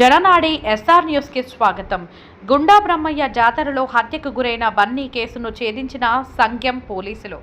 Jananadi SR న్యూస్కి స్వాగతం. గుండా బ్రహ్మయ్య జాతరలో హత్యకు గురైన బన్నీ కేసును ఛేదించిన సంఘం పోలీసులు.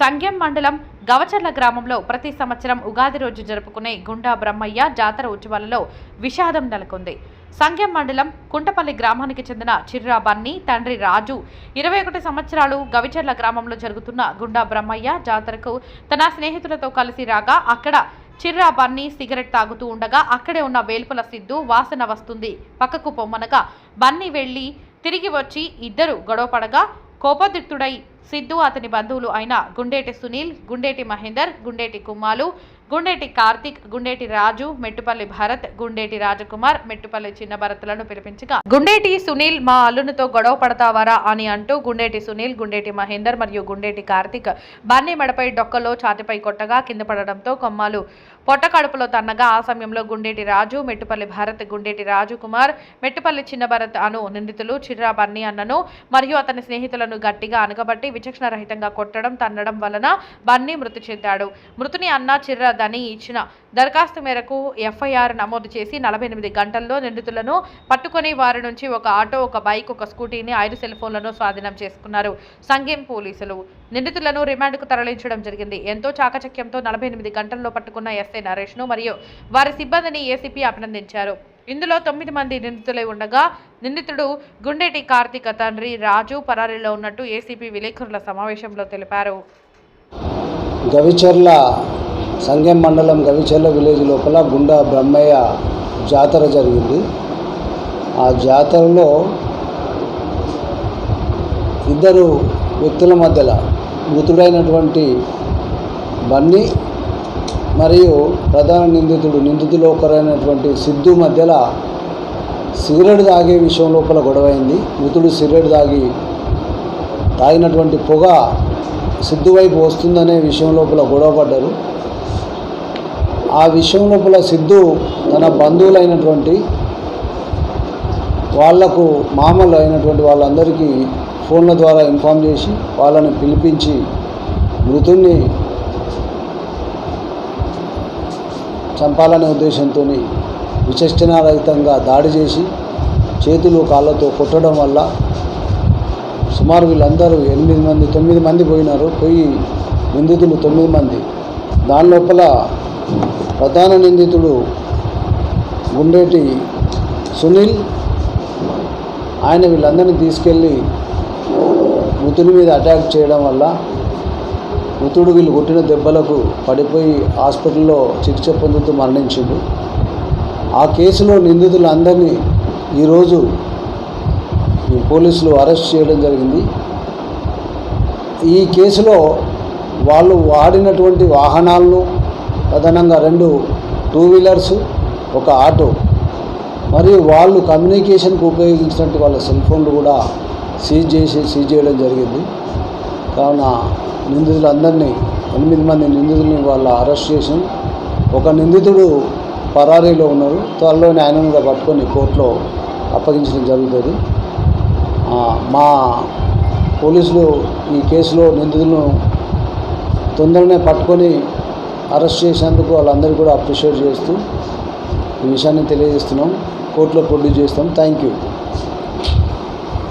సంఘం మండలం గవచర్ల గ్రామంలో ప్రతి సంవత్సరం ఉగాది రోజు జరుపుకునే గుండా బ్రహ్మయ్య జాతర ఉత్సవాలలో విషాదం నెలకొంది. సంఘం మండలం కుంటపల్లి గ్రామానికి చెందిన చిర్రా బన్నీ తండ్రి రాజు ఇరవై ఒకటి సంవత్సరాలు గవిచర్ల గ్రామంలో జరుగుతున్న గుండా బ్రహ్మయ్య జాతరకు తన స్నేహితులతో కలిసి రాగా అక్కడ చిర్రా బన్నీ సిగరెట్ తాగుతూ ఉండగా అక్కడే ఉన్న వేల్పుల సిద్ధు వాసన వస్తుంది. పక్కకు పొమ్మనగా బన్నీ వెళ్ళి తిరిగి వచ్చి ఇద్దరు గొడవపడగా కోపదిత్తుడై సిద్ధు అతని బంధువులు అయిన గుండేటి సునీల్ గుండేటి మహేందర్ గుండేటి కుమ్మాలు గుండేటి కార్తిక్ గుండేటి రాజు మెట్టుపల్లి భరత్ గుండేటి రాజకుమార్ మెట్టుపల్లి చిన్న భరత్లను పిలిపించగా గుండేటి సునీల్ మా అల్లునితో గొడవ పడతావారా అని అంటూ గుండేటి సునీల్ గుండేటి మహేందర్ మరియు గుండేటి కార్తిక్ బన్నీ మెడపై డొక్కలో ఛాతిపై కొట్టగా కింద పడడంతో కొమ్మాలు పొట్ట కడుపులో తన్నగా ఆ సమయంలో గుండేటి రాజు మెట్టుపల్లి భరత్ గుండేటి రాజు కుమార్ మెట్టుపల్లి చిన్న భరత్ అను నిందితులు చిర్రా బన్నీ అన్నను మరియు అతని స్నేహితులను గట్టిగా అనగబట్టి విచక్షణ రహితంగా కొట్టడం తన్నడం వలన బన్నీ మృతి చెందాడు. మృతుని అన్న చిర్రా ఫిర్యాదని ఇచ్చిన దరఖాస్తు మేరకు ఎఫ్ఐఆర్ నమోదు చేసి నలభై ఎనిమిది గంటల్లో నిందితులను పట్టుకుని వారి నుంచి ఒక ఆటో ఒక బైక్ ఒక స్కూటీని ఐదు సెల్ ఫోన్లను స్వాధీనం చేసుకున్నారు. సంఘం పోలీసులు నిందితులను రిమాండ్కు తరలించడం జరిగింది. ఎంతో చాకచక్యంతో నలభై ఎనిమిది గంటల్లో పట్టుకున్న ఎస్ఐ నరేష్ను మరియు వారి సిబ్బందిని ఏసీపీ అభినందించారు. ఇందులో తొమ్మిది మంది నిందితులై ఉండగా నిందితుడు గుండెటి కార్తీక తండ్రి రాజు పరారీలో ఉన్నట్టు ఏసీపీ విలేకరుల సమావేశంలో తెలిపారు. గవిచర్ల సంగెం మండలం గవిచర్ల విలేజ్ లోపల గుండా బ్రహ్మయ్య జాతర జరిగింది. ఆ జాతరలో ఇద్దరు వ్యక్తుల మధ్యలో మృతుడైనటువంటి బన్నీ మరియు ప్రధాన నిందితుడు నిందితులు ఒకరైనటువంటి సిద్ధు మధ్యలో సిగరెట్ తాగే విషయం లోపల గొడవైంది. మృతుడు సిగరెట్ తాగి తాగినటువంటి పొగ సిద్ధు వైపు వస్తుందనే విషయం లోపల గొడవ పడ్డారు ఆ విషయం లోపల సిద్ధు తన బంధువులైనటువంటి వాళ్ళకు మామలు అయినటువంటి వాళ్ళందరికీ ఫోన్ల ద్వారా ఇన్ఫామ్ చేసి వాళ్ళని పిలిపించి మృతుణ్ణి చంపాలనే ఉద్దేశంతో విచక్షణారహితంగా దాడి చేసి చేతులు కాళ్ళతో కొట్టడం వల్ల సుమారు వీళ్ళందరూ ఎనిమిది మంది తొమ్మిది మంది పోయినారు. పోయి నిందితులు తొమ్మిది మంది. దాని లోపల ప్రధాన నిందితుడు గుండేటి సునీల్. ఆయన వీళ్ళందరినీ తీసుకెళ్ళి మృతుని మీద అటాక్ చేయడం వల్ల మృతుడు వీళ్ళు కొట్టిన దెబ్బలకు పడిపోయి హాస్పిటల్లో చికిత్స పొందుతూ మరణించిండు. ఆ కేసులో నిందితులందరినీ ఈరోజు ఈ పోలీసులు అరెస్ట్ చేయడం జరిగింది. ఈ కేసులో వాళ్ళు వాడినటువంటి వాహనాలను అదనంగా రెండు టూ వీలర్స్ ఒక ఆటో. మరియు వాళ్ళు కమ్యూనికేషన్కు ఉపయోగించినట్టు వాళ్ళ సెల్ ఫోన్లు కూడా సీజ్ చేసి సీజ్ చేయడం జరిగింది. కావున నిందితులందరినీ ఎనిమిది మంది నిందితుల్ని వాళ్ళు అరెస్ట్ చేసి ఒక నిందితుడు పరారీలో ఉన్నారు. త్వరలోనే ఆయన కూడా పట్టుకొని కోర్టులో అప్పగించడం జరుగుతుంది. మా పోలీసులు ఈ కేసులో నిందితులను తొందరనే పట్టుకొని అరెస్ట్ చేసినందుకు వాళ్ళందరికీ కూడా అప్రిషియేట్ చేస్తూ ఈ విషయాన్ని తెలియజేస్తున్నాం. కోర్టులో ప్రొడ్యూస్ చేస్తాం. Thank you